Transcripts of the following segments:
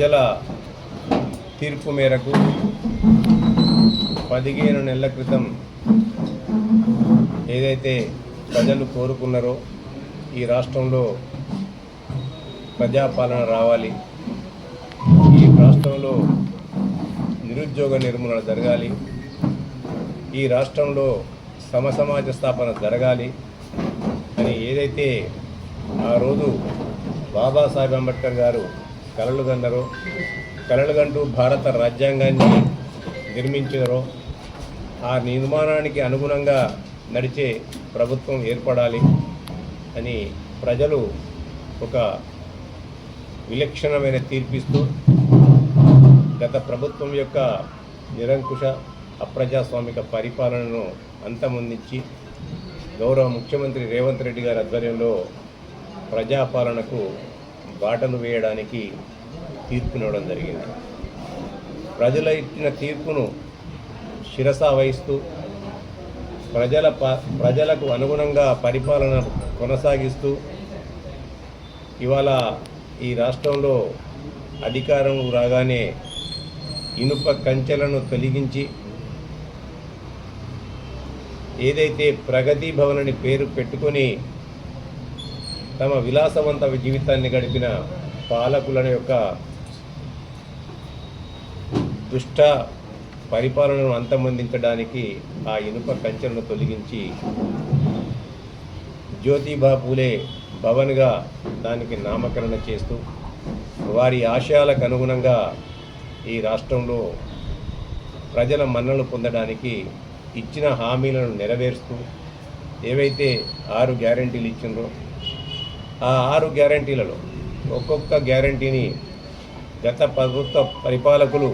ప్రజల తీర్పు మేరకు పదిహేను నెలల క్రితం ఏదైతే ప్రజలు కోరుకున్నారో ఈ రాష్ట్రంలో ప్రజాపాలన రావాలి. ఈ రాష్ట్రంలో నిరుద్యోగ నిర్మూలన జరగాలి. ఈ రాష్ట్రంలో సమసమాజ స్థాపన జరగాలి అని ఏదైతే ఆ రోజు బాబాసాహెబ్ అంబేద్కర్ గారు కలలు కన్నారో కలలు భారత రాజ్యాంగాన్ని నిర్మించారో ఆ నిర్మాణానికి అనుగుణంగా నడిచే ప్రభుత్వం ఏర్పడాలి అని ప్రజలు ఒక విలక్షణమైన తీర్పిస్తూ గత ప్రభుత్వం యొక్క నిరంకుశ అప్రజాస్వామిక పరిపాలనను అంతమొందించి గౌరవ ముఖ్యమంత్రి రేవంత్ రెడ్డి గారి ఆధ్వర్యంలో ప్రజాపాలనకు బాటలు వేయడానికి తీర్పునివ్వడం జరిగింది. ప్రజల ఇచ్చిన తీర్పును శిరస వహిస్తూ ప్రజల ప ప్రజలకు అనుగుణంగా పరిపాలన కొనసాగిస్తూ ఇవాళ ఈ రాష్ట్రంలో అధికారం రాగానే ఇనుప కంచెలను తొలగించి ఏదైతే ప్రగతి భవన్ అని పేరు పెట్టుకొని తమ విలాసవంత జీవితాన్ని గడిపిన పాలకుల యొక్క దుష్ట పరిపాలనను అంతమొందించడానికి ఆ ఇనుప కంచెలను తొలగించి జ్యోతిబా పూలే భవన్గా దానికి నామకరణ చేస్తూ వారి ఆశయాలకు అనుగుణంగా ఈ రాష్ట్రంలో ప్రజల మన్నలు పొందడానికి ఇచ్చిన హామీలను నెరవేరుస్తూ ఏవైతే ఆరు గ్యారంటీలు ఇచ్చిండ్రో ఆ ఆరు గ్యారంటీలలో ఒక్కొక్క గ్యారంటీని గత ప్రభుత్వ పరిపాలకులు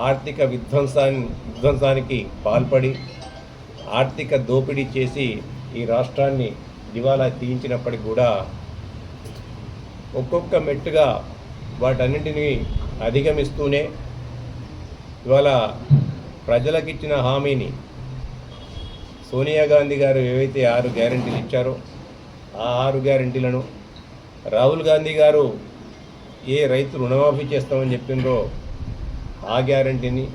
ఆర్థిక విధ్వంసాన్ని విధ్వంసానికి పాల్పడి ఆర్థిక దోపిడీ చేసి ఈ రాష్ట్రాన్ని దివాలా తీయించినప్పటికి కూడా ఒక్కొక్క మెట్టుగా వాటన్నింటినీ అధిగమిస్తూనే ఇవాళ ప్రజలకిచ్చిన హామీని సోనియా గాంధీ గారు ఏవైతే ఆరు గ్యారంటీలు ఇచ్చారో ఆ ఆరు గ్యారంటీలను రాహుల్ గాంధీ గారు ఏ రైతు రుణమాఫీ చేస్తామని చెప్పిండ్రో ఆ గ్యారంటీని.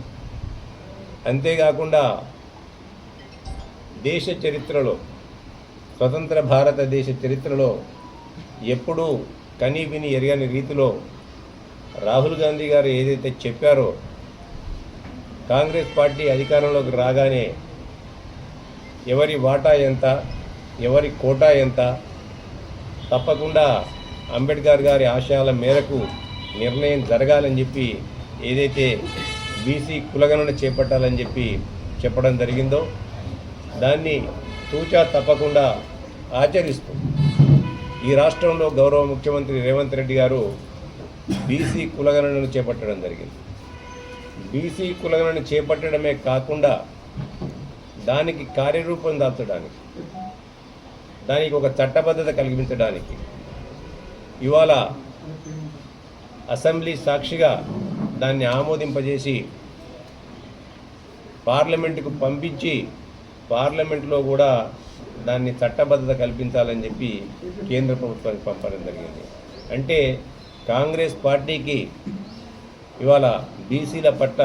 అంతేకాకుండా దేశ చరిత్రలో స్వతంత్ర భారతదేశ చరిత్రలో ఎప్పుడూ కని విని ఎరగని రీతిలో రాహుల్ గాంధీ గారు ఏదైతే చెప్పారో కాంగ్రెస్ పార్టీ అధికారంలోకి రాగానే ఎవరి వాటా ఎంత ఎవరి కోటా ఎంత? తప్పకుండా అంబేద్కర్ గారి ఆశయాల మేరకు నిర్ణయం జరగాలని చెప్పి ఏదైతే బీసీ కులగణన చేపట్టాలని చెప్పి చెప్పడం జరిగిందో దాన్ని తూచా తప్పకుండా ఆచరిస్తూ ఈ రాష్ట్రంలో గౌరవ ముఖ్యమంత్రి రేవంత్ రెడ్డి గారు బీసీ కులగణనను చేపట్టడం జరిగింది. బీసీ కులగణను చేపట్టడమే కాకుండా దానికి కార్యరూపం దాల్చడానికి దానికి ఒక చట్టబద్ధత కల్పించడానికి ఇవాళ అసెంబ్లీ సాక్షిగా దాన్ని ఆమోదింపజేసి పార్లమెంటుకు పంపించి పార్లమెంట్లో కూడా దాన్ని చట్టబద్ధత కల్పించాలని చెప్పి కేంద్ర ప్రభుత్వానికి పంపడం జరిగింది. అంటే కాంగ్రెస్ పార్టీకి ఇవాళ బీసీల పట్ల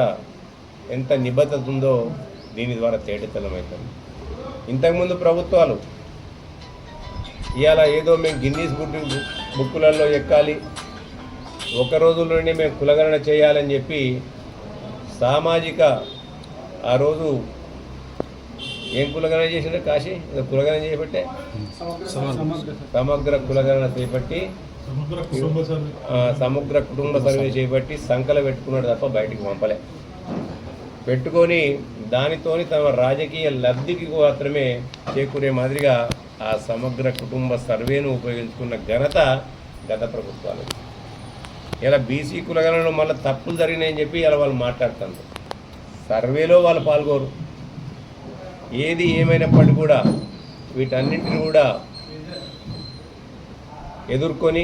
ఎంత నిబద్ధత ఉందో దీని ద్వారా తేటతలమవుతుంది ఇంతకుముందు ప్రభుత్వాలు ఇవాళ ఏదో మేము గిన్నీస్ బుక్ బుక్కులలో ఎక్కాలి. ఒక రోజుల్లోనే మేము కులగణన చేయాలని చెప్పి సామాజిక ఆ రోజు ఏం కులగణన చేసిండే కాశీ? ఏదో కులగణన చేపట్టే? సమగ్ర కులగణన చేపట్టి సమగ్ర కుటుంబ సర్వే చేపట్టి సంకల పెట్టుకున్నాడు తప్ప బయటికి పంపలే. పెట్టుకొని దానితోని తమ రాజకీయ లబ్ధికి మాత్రమే చేకూరే మాదిరిగా ఆ సమగ్ర కుటుంబ సర్వేను ఉపయోగించుకున్న ఘనత గత ప్రభుత్వాలు. ఇలా బీసీ కులగణలో మళ్ళీ తప్పులు జరిగినాయని చెప్పి ఇలా వాళ్ళు మాట్లాడుతున్నారు. సర్వేలో వాళ్ళు పాల్గొరు. ఏది ఏమైనప్పటికీ కూడా వీటన్నింటిని కూడా ఎదుర్కొని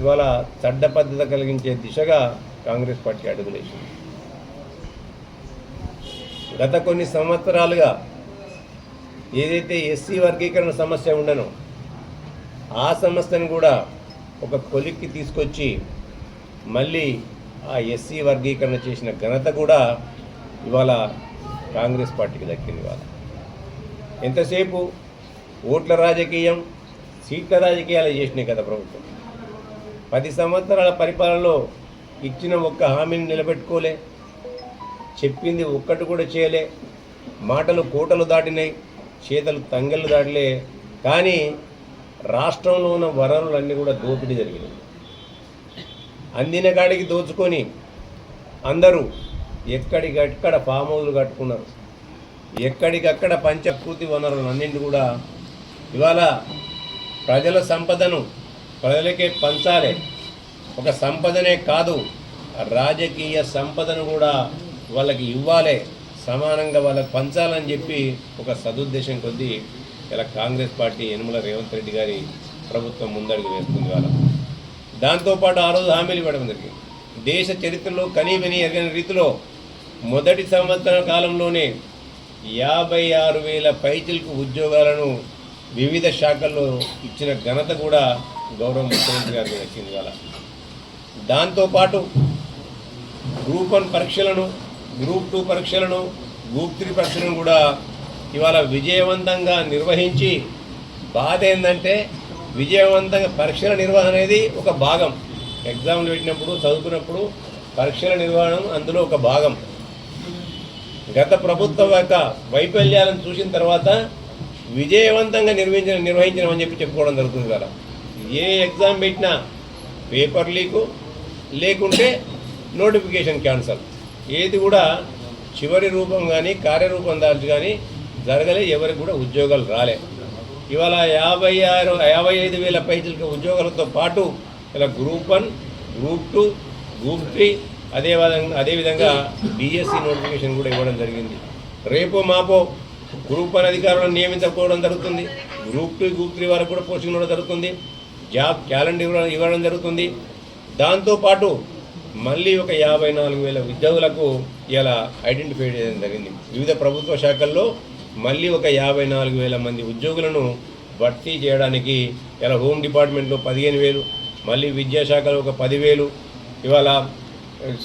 ఇవాళ చడ్డ పద్ధత కలిగించే దిశగా కాంగ్రెస్ పార్టీ అడుగులేసింది. గత కొన్ని సంవత్సరాలుగా ఏదైతే ఎస్సీ వర్గీకరణ సమస్య ఉండనో ఆ సమస్యను కూడా ఒక కొలిక్కి తీసుకొచ్చి మళ్ళీ ఆ ఎస్సీ వర్గీకరణ చేసిన ఘనత కూడా ఇవాళ కాంగ్రెస్ పార్టీకి దక్కింది ఇవాళ. ఎంతసేపు ఓట్ల రాజకీయం సీట్ల రాజకీయాలు చేసినాయి కదా ప్రభుత్వం. పది సంవత్సరాల పరిపాలనలో ఇచ్చిన ఒక్క హామీని నిలబెట్టుకోలే చెప్పింది ఒక్కటి కూడా చేయలే మాటలు కోటలు దాటినాయి. చేతలు తంగెళ్ళు దాటిలే. కానీ రాష్ట్రంలో ఉన్న వనరులన్నీ కూడా దోపిడీ జరిగినాయి. అందిన కాడికి దోచుకొని అందరూ ఎక్కడికక్కడ ఫామ్ హౌస్లు కట్టుకున్నారు. ఎక్కడికక్కడ పంచకృతి వనరులన్నింటి కూడా ఇవాళ ప్రజల సంపదను ప్రజలకే పంచాలి. ఒక సంపదనే కాదు రాజకీయ సంపదను కూడా వాళ్ళకి ఇవ్వాలి. సమానంగా వాళ్ళకి పంచాలని చెప్పి ఒక సదుద్దేశం కొద్దీ ఇలా కాంగ్రెస్ పార్టీ యనుమల రేవంత్ రెడ్డి గారి ప్రభుత్వం ముందడుగు వేస్తుంది వాళ్ళ దాంతోపాటు ఆ రోజు హామీలు ఇవ్వడం జరిగింది. దేశ చరిత్రలో కనీ విని ఎరగని రీతిలో మొదటి సంవత్సర కాలంలోనే యాభై ఆరు వేల పైచిలకు ఉద్యోగాలను వివిధ శాఖల్లో ఇచ్చిన ఘనత కూడా గౌరవ ముఖ్యమంత్రి గారికి దక్కింది వాళ్ళ దాంతోపాటు గ్రూప్ వన్ పరీక్షలను గ్రూప్ టూ పరీక్షలను గ్రూప్ త్రీ పరీక్షలను కూడా ఇవాళ విజయవంతంగా నిర్వహించి బాధ ఏంటంటే విజయవంతంగా పరీక్షల నిర్వహణ అనేది ఒక భాగం. ఎగ్జామ్లు పెట్టినప్పుడు చదువుకున్నప్పుడు పరీక్షల నిర్వహణ అందులో ఒక భాగం. గత ప్రభుత్వం యొక్క వైఫల్యాలను చూసిన తర్వాత విజయవంతంగా నిర్వహించిన నిర్వహించడం చెప్పి చెప్పుకోవడం జరుగుతుంది కదా ఏ ఎగ్జామ్ పెట్టినా పేపర్ లీకు లేకుంటే నోటిఫికేషన్ క్యాన్సల్ ఏది కూడా చివరి రూపం కానీ కార్యరూపం దాల్చి కానీ జరగలే ఎవరికి కూడా ఉద్యోగాలు రాలే. ఇవాళ యాభై ఆరు యాభై ఐదు వేల పైసలకి ఉద్యోగాలతో పాటు ఇలా group one group two group three అదే విధంగా అదేవిధంగా డిఎస్సి నోటిఫికేషన్ కూడా ఇవ్వడం జరిగింది. రేపో మాపో గ్రూప్ వన్ అధికారులను నియమించకపోవడం జరుగుతుంది. గ్రూప్ టూ గ్రూప్ త్రీ వరకు కూడా పోస్టింగ్ ఇవ్వడం జరుగుతుంది. జాబ్ క్యాలెండర్ ఇవ్వడం ఇవ్వడం జరుగుతుంది. దాంతోపాటు మళ్ళీ ఒక యాభై నాలుగు వేల ఉద్యోగులకు ఇలా ఐడెంటిఫై చేయడం జరిగింది. వివిధ ప్రభుత్వ శాఖల్లో మళ్ళీ ఒక యాభై నాలుగు వేల మంది ఉద్యోగులను భర్తీ చేయడానికి ఇలా హోమ్ డిపార్ట్మెంట్లో పదిహేను వేలు మళ్ళీ విద్యాశాఖలో ఒక పదివేలు ఇవాళ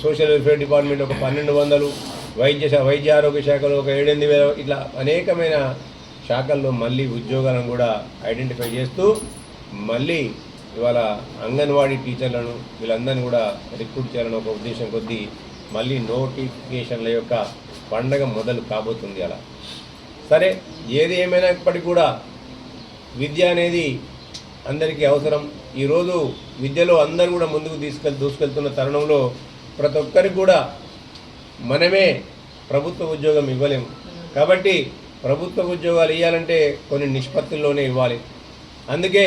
సోషల్ వెల్ఫేర్ డిపార్ట్మెంట్ ఒక పన్నెండు వందలు వైద్య శా- వైద్య ఆరోగ్య శాఖలో ఒక ఏడెనిమిది వేల ఇట్లా అనేకమైన శాఖల్లో మళ్ళీ ఉద్యోగాలను కూడా ఐడెంటిఫై చేస్తూ మళ్ళీ ఇవాళ అంగన్వాడీ టీచర్లను వీళ్ళందరినీ కూడా రిక్రూట్ చేయాలని ఒక ఉద్దేశం కొద్దీ మళ్ళీ నోటిఫికేషన్ల యొక్క పండగ మొదలు కాబోతుంది అలా. సరే ఏది ఏమైనప్పటికీ కూడా విద్య అనేది అందరికీ అవసరం. ఈరోజు విద్యలో అందరూ కూడా ముందుకు తీసుకెళ్ దూసుకెళ్తున్న తరుణంలో ప్రతి ఒక్కరికి కూడా మనమే ప్రభుత్వ ఉద్యోగం ఇవ్వలేము కాబట్టి ప్రభుత్వ ఉద్యోగాలు ఇవ్వాలంటే కొన్ని నిష్పత్తుల్లోనే ఇవ్వాలి. అందుకే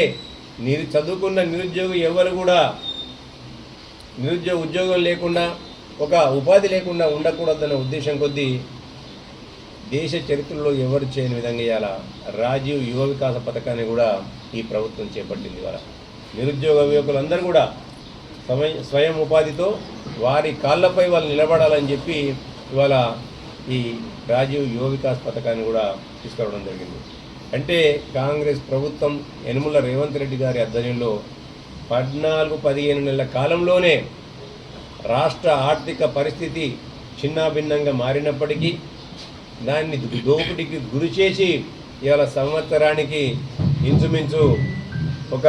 మీరు చదువుకున్న నిరుద్యోగి ఎవరు కూడా నిరుద్యోగ ఉద్యోగం లేకుండా ఒక ఉపాధి లేకుండా ఉండకూడదన్న ఉద్దేశం కొద్దీ దేశ చరిత్రలో ఎవరు చేయని విధంగా ఇవాళ రాజీవ్ యువ వికాస పథకాన్ని కూడా ఈ ప్రభుత్వం చేపట్టింది ఇవాళ. నిరుద్యోగ యువకులందరూ కూడా సమయ స్వయం ఉపాధితో వారి కాళ్ళపై వాళ్ళు నిలబడాలని చెప్పి ఇవాళ ఈ రాజీవ్ యువ వికాస్ పథకాన్ని కూడా తీసుకురావడం జరిగింది. అంటే కాంగ్రెస్ ప్రభుత్వం యనుమల రేవంత్ రెడ్డి గారి ఆధ్వర్యంలో పద్నాలుగు పదిహేను నెలల కాలంలోనే రాష్ట్ర ఆర్థిక పరిస్థితి చిన్నాభిన్నంగా మారినప్పటికీ దాన్ని దోపిడీకి గురి చేసి ఇవాళ సంవత్సరానికి ఇంచుమించు ఒక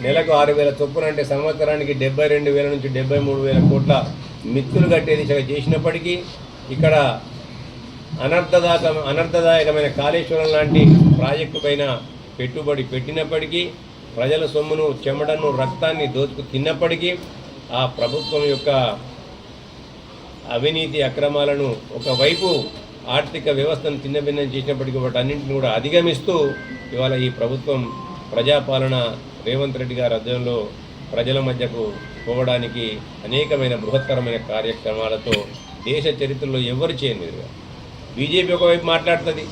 నెలకు ఆరు వేల చొప్పున అంటే సంవత్సరానికి డెబ్బై రెండు వేల నుంచి డెబ్బై మూడు వేల కోట్ల మిత్తులు కట్టే దిశగా చేసినప్పటికీ ఇక్కడ అనర్థదాయక అనర్థదాయకమైన కాళేశ్వరం లాంటి ప్రాజెక్టు పైన పెట్టుబడి పెట్టినప్పటికీ ప్రజల సొమ్మును చెమటను రక్తాన్ని దోచుకు తిన్నప్పటికీ ఆ ప్రభుత్వం యొక్క అవినీతి అక్రమాలను ఒకవైపు ఆర్థిక వ్యవస్థను చిన్నభిన్నం చేసినప్పటికీ వాటన్నింటిని కూడా అధిగమిస్తూ ఇవాళ ఈ ప్రభుత్వం ప్రజాపాలన రేవంత్ రెడ్డి గారి అధ్యయనంలో ప్రజల మధ్యకు పోవడానికి అనేకమైన బృహత్తరమైన కార్యక్రమాలతో దేశ చరిత్రలో ఎవరు చేయనిదిగా బీజేపీ ఒకవైపు మాట్లాడుతుంది.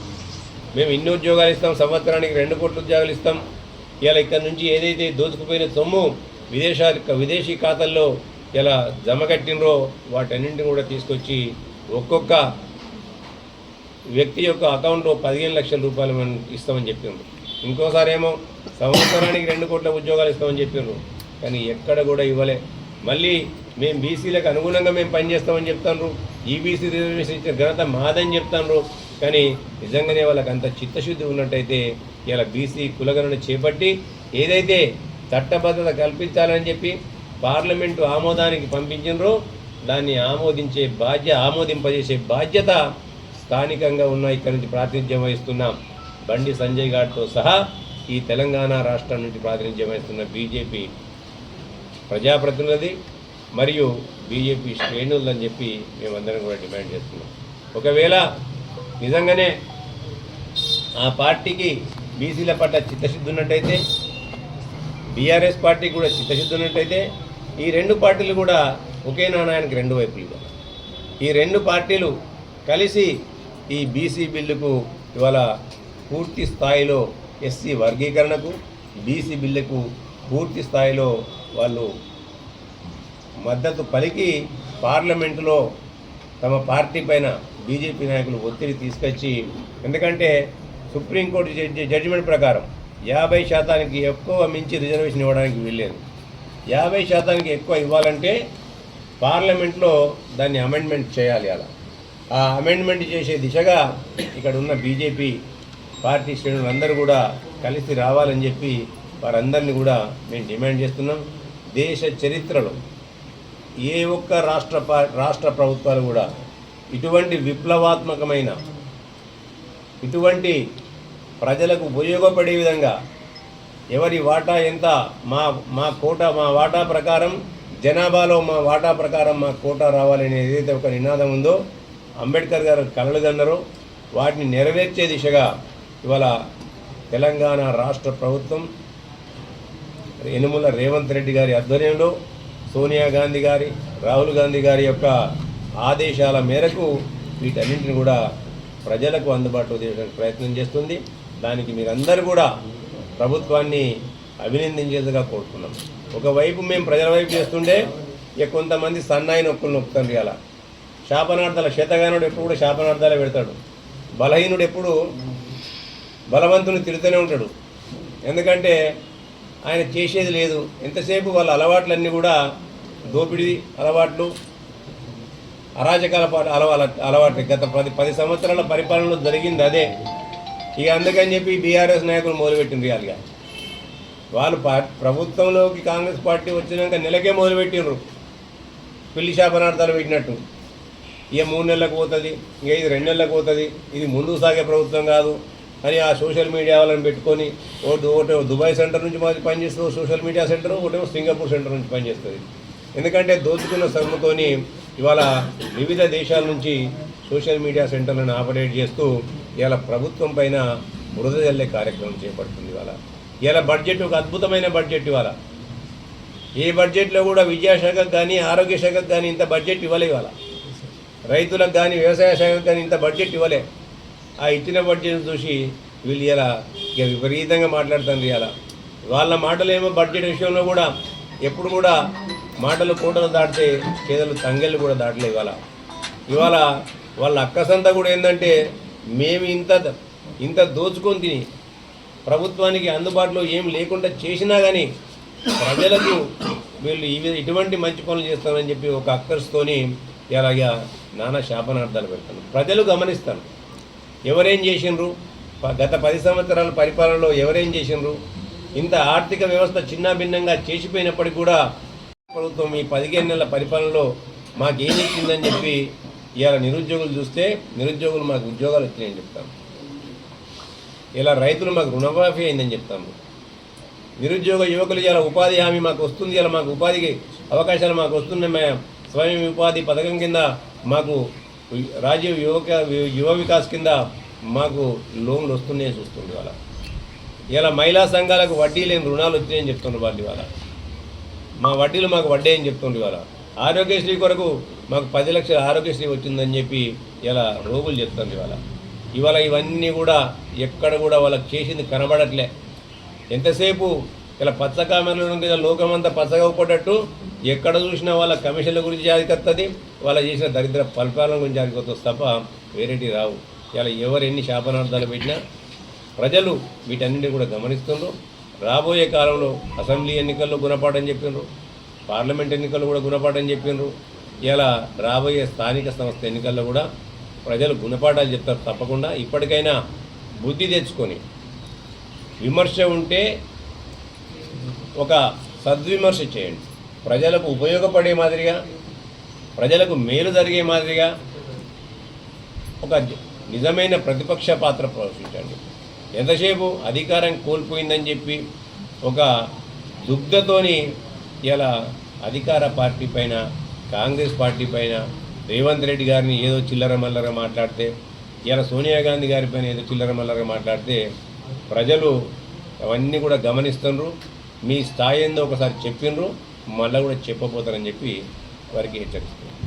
మేము ఇన్ని ఉద్యోగాలు ఇస్తాం సంవత్సరానికి రెండు కోట్ల ఉద్యోగాలు ఇస్తాం. ఇలా ఇక్కడ నుంచి ఏదైతే దోచుకుపోయిన సొమ్ము విదేశాల విదేశీ ఖాతాల్లో ఇలా జమ కట్టినరో వాటన్నింటిని కూడా తీసుకొచ్చి ఒక్కొక్క వ్యక్తి యొక్క అకౌంట్లో పదిహేను లక్షల రూపాయలు మనం ఇస్తామని చెప్పిండ్రు ఇంకోసారి ఏమో సంవత్సరానికి రెండు కోట్ల ఉద్యోగాలు ఇస్తామని చెప్పిండ్రు కానీ ఎక్కడ కూడా ఇవ్వలే. మళ్ళీ మేము బీసీలకు అనుగుణంగా మేము పనిచేస్తామని చెప్తాను ఈబీసీ రిజర్వేషన్ ఇచ్చిన ఘనత మాదని చెప్తాను కానీ నిజంగానే వాళ్ళకి అంత చిత్తశుద్ధి ఉన్నట్టయితే ఇలా బీసీ కులగణన చేపట్టి ఏదైతే చట్టబద్ధత కల్పించాలని చెప్పి పార్లమెంటు ఆమోదానికి పంపించినరో దాన్ని ఆమోదించే బాధ్య ఆమోదింపజేసే బాధ్యత స్థానికంగా ఉన్న ఇక్కడి నుంచి ప్రాతినిధ్యం వహిస్తున్నాం. బండి సంజయ్ గారితో సహా ఈ తెలంగాణ రాష్ట్రం నుంచి ప్రాతినిధ్యం వహిస్తున్న బీజేపీ ప్రజాప్రతినిధి మరియు బీజేపీ శ్రేణులని చెప్పి మేమందరం కూడా డిమాండ్ చేస్తున్నాం. ఒకవేళ నిజంగానే ఆ పార్టీకి బీసీల పట్ల చిత్తశుద్ధి ఉన్నట్టయితే బీఆర్ఎస్ పార్టీ కూడా చిత్తశుద్ధి ఉన్నట్టయితే ఈ రెండు పార్టీలు కూడా ఒకే నాణానికి రెండు వైపులు ఈ రెండు పార్టీలు కలిసి ఈ బీసీ బిల్లుకు ఇవాళ పూర్తి స్థాయిలో ఎస్సీ వర్గీకరణకు బీసీ బిల్లుకు పూర్తి స్థాయిలో వాళ్ళు మద్దతు పలికి పార్లమెంటులో తమ పార్టీ పైన బీజేపీ నాయకులు ఒత్తిడి తీసుకొచ్చి ఎందుకంటే సుప్రీంకోర్టు జడ్జి జడ్జిమెంట్ ప్రకారం యాభై శాతానికి ఎక్కువ మించి రిజర్వేషన్ ఇవ్వడానికి వీల్లేదు. యాభై శాతానికి ఎక్కువ ఇవ్వాలంటే పార్లమెంట్లో దాన్ని అమెండ్మెంట్ చేయాలి అలా. ఆ అమెండ్మెంట్ చేసే దిశగా ఇక్కడ ఉన్న బీజేపీ పార్టీ శ్రేణులందరూ కూడా కలిసి రావాలని చెప్పి వారందరినీ కూడా మేము డిమాండ్ చేస్తున్నాం. దేశ చరిత్రలో ఏ ఒక్క రాష్ట్ర రాష్ట్ర ప్రభుత్వాలు కూడా ఇటువంటి విప్లవాత్మకమైన ఇటువంటి ప్రజలకు ఉపయోగపడే విధంగా ఎవరి వాటా ఎంత మా మా కోట మా వాటా ప్రకారం జనాభాలో మా వాటా ప్రకారం మా కోటా రావాలని ఏదైతే ఒక నినాదం ఉందో అంబేద్కర్ గారు కలలుగన్నారో వాటిని నెరవేర్చే దిశగా ఇవాళ తెలంగాణ రాష్ట్ర ప్రభుత్వం యనుమల రేవంత్ రెడ్డి గారి ఆధ్వర్యంలో సోనియా గాంధీ గారి రాహుల్ గాంధీ గారి యొక్క ఆదేశాల మేరకు వీటన్నింటిని కూడా ప్రజలకు అందుబాటులో చేయడానికి ప్రయత్నం చేస్తుంది. దానికి మీరందరూ కూడా ప్రభుత్వాన్ని అభినందించేదిగా కోరుతున్నాం. ఒకవైపు మేము ప్రజల వైపు చేస్తుంటే ఇక కొంతమంది సన్నాయి నొక్కులు నొక్కుతారు అలా శాపనార్థాల శతగానుడు ఎప్పుడు కూడా శాపనార్థాలే పెడతాడు. బలహీనుడు ఎప్పుడు బలవంతుని తిడుతూనే ఉంటాడు. ఎందుకంటే ఆయన చేసేది లేదు. ఎంతసేపు వాళ్ళ అలవాట్లన్నీ కూడా దోపిడీ అలవాట్లు అరాజకాల పాటు అలవాల అలవాట్లు. గత పది పది సంవత్సరాల పరిపాలనలో జరిగింది అదే. ఇక అందుకని చెప్పి బీఆర్ఎస్ నాయకులు మొదలుపెట్టింది రియాల్గా వాళ్ళు ప్రభుత్వంలోకి కాంగ్రెస్ పార్టీ వచ్చినాక నెలకే మొదలుపెట్టిండ్రు. పెళ్ళి శాపనార్థాలు పెట్టినట్టు. ఇక మూడు నెలలకు పోతుంది ఇక ఇది రెండు నెలలకు పోతుంది. ఇది ముందుకు సాగే ప్రభుత్వం కాదు. అని ఆ సోషల్ మీడియా వాళ్ళని పెట్టుకొని ఒకటి ఒకటి దుబాయ్ సెంటర్ నుంచి మాది పనిచేస్తుంది సోషల్ మీడియా సెంటర్ ఒకటేమో సింగపూర్ సెంటర్ నుంచి పనిచేస్తుంది. ఎందుకంటే దోచుకున్న సొమ్ముతోని ఇవాళ వివిధ దేశాల నుంచి సోషల్ మీడియా సెంటర్లను ఆపరేట్ చేస్తూ ఇవాళ ప్రభుత్వం పైన బురద జల్లే కార్యక్రమం చేపడుతుంది ఇవాళ. ఇవాళ బడ్జెట్ ఒక అద్భుతమైన బడ్జెట్ ఇవాళ. ఏ బడ్జెట్లో కూడా విద్యాశాఖకు కానీ ఆరోగ్య శాఖకు కానీ ఇంత బడ్జెట్ ఇవ్వలే ఇవాళ. రైతులకు కానీ వ్యవసాయ శాఖకు కానీ ఇంత బడ్జెట్ ఇవ్వలే. ఆ ఇచ్చిన బడ్జెట్ చూసి వీళ్ళు ఇలా ఇక విపరీతంగా మాట్లాడుతుంది ఇలా వాళ్ళ మాటలు ఏమో బడ్జెట్ విషయంలో కూడా ఎప్పుడు కూడా మాటలు కోటలు దాటితే చేదలు తంగళ్ళు కూడా దాటలేవు ఇవాళ. ఇవాళ వాళ్ళ అక్కసంతా కూడా ఏంటంటే మేము ఇంత ఇంత దోచుకొని తిని ప్రభుత్వానికి అందుబాటులో ఏం లేకుండా చేసినా కానీ ప్రజలకు వీళ్ళు ఈ ఇటువంటి మంచి పనులు చేస్తామని చెప్పి ఒక అక్కర్స్తోని ఇలాగా నానా శాపనార్థాలు పెడతాను ప్రజలు గమనిస్తారు. ఎవరేం చేసిండ్రు? గత పది సంవత్సరాల పరిపాలనలో ఎవరేం చేసిండ్రు? ఇంత ఆర్థిక వ్యవస్థ చిన్నభిన్నంగా చేసిపోయినప్పటికీ కూడా ప్రభుత్వం ఈ పదిహేను నెలల పరిపాలనలో మాకేం ఇచ్చిందని చెప్పి ఇవాళ నిరుద్యోగులు చూస్తే నిరుద్యోగులు మాకు ఉద్యోగాలు వచ్చినాయని చెప్తాం. ఇలా రైతులు మాకు రుణమాఫీ అయిందని చెప్తాము నిరుద్యోగ యువకులు ఇలా ఉపాధి హామీ మాకు వస్తుంది ఇలా మాకు ఉపాధికి అవకాశాలు మాకు వస్తున్నాయి మేము స్వయం ఉపాధి పథకం కింద మాకు రాజీవ్ యువక యువ వికాస్ కింద మాకు లోన్లు వస్తున్నాయని చూస్తుంది వాళ్ళ ఇలా మహిళా సంఘాలకు వడ్డీ లేని రుణాలు వచ్చినాయని చెప్తున్నారు వాళ్ళు ఇవాళ. మా వడ్డీలు మాకు వడ్డీ అని చెప్తుండ్రు ఇవాళ. ఆరోగ్యశ్రీ కొరకు మాకు పది లక్షల ఆరోగ్యశ్రీ వచ్చిందని చెప్పి ఇలా రోగులు చెప్తుంది ఇవాళ. ఇవాళ ఇవన్నీ కూడా ఎక్కడ కూడా వాళ్ళకి చేసింది కనబడట్లే. ఎంతసేపు ఇలా పచ్చ కామెరల లోకమంతా పచ్చగా పడ్డట్టు ఎక్కడ చూసినా వాళ్ళ కమిషన్ల గురించి జారికొస్తుంది వాళ్ళ చేసిన దరిద్ర పరిపాలన గురించి జారికొస్తుంది తప్ప వేరేటి రావు. ఇలా ఎవరు ఎన్ని శాపనార్థాలు పెట్టినా ప్రజలు వీటన్నిటిని కూడా గమనిస్తుండ్రు. రాబోయే కాలంలో అసెంబ్లీ ఎన్నికల్లో గుణపాఠం చెప్పిండ్రు పార్లమెంట్ ఎన్నికల్లో కూడా గుణపాఠం చెప్పిండ్రు ఇలా రాబోయే స్థానిక సంస్థ ఎన్నికల్లో కూడా ప్రజలు గుణపాఠాలు చెప్తారు తప్పకుండా. ఇప్పటికైనా బుద్ధి తెచ్చుకొని విమర్శ ఉంటే ఒక సద్విమర్శ చేయండి. ప్రజలకు ఉపయోగపడే మాదిరిగా ప్రజలకు మేలు జరిగే మాదిరిగా ఒక నిజమైన ప్రతిపక్ష పాత్ర పోషించండి. ఎంతసేపు అధికారం కోల్పోయిందని చెప్పి ఒక దుగ్ధతోని ఇలా అధికార పార్టీ పైన కాంగ్రెస్ పార్టీ పైన రేవంత్ రెడ్డి గారిని ఏదో చిల్లర మల్లర మాట్లాడితే ఇలా సోనియా గాంధీ గారి పైన ఏదో చిల్లర మల్లర మాట్లాడితే ప్రజలు అవన్నీ కూడా గమనిస్తున్నారు మీ స్థాయి ఏందో ఒకసారి చెప్పిండ్రు మళ్ళీ కూడా చెప్పబోతారని చెప్పి వారికి హెచ్చరిస్తున్నారు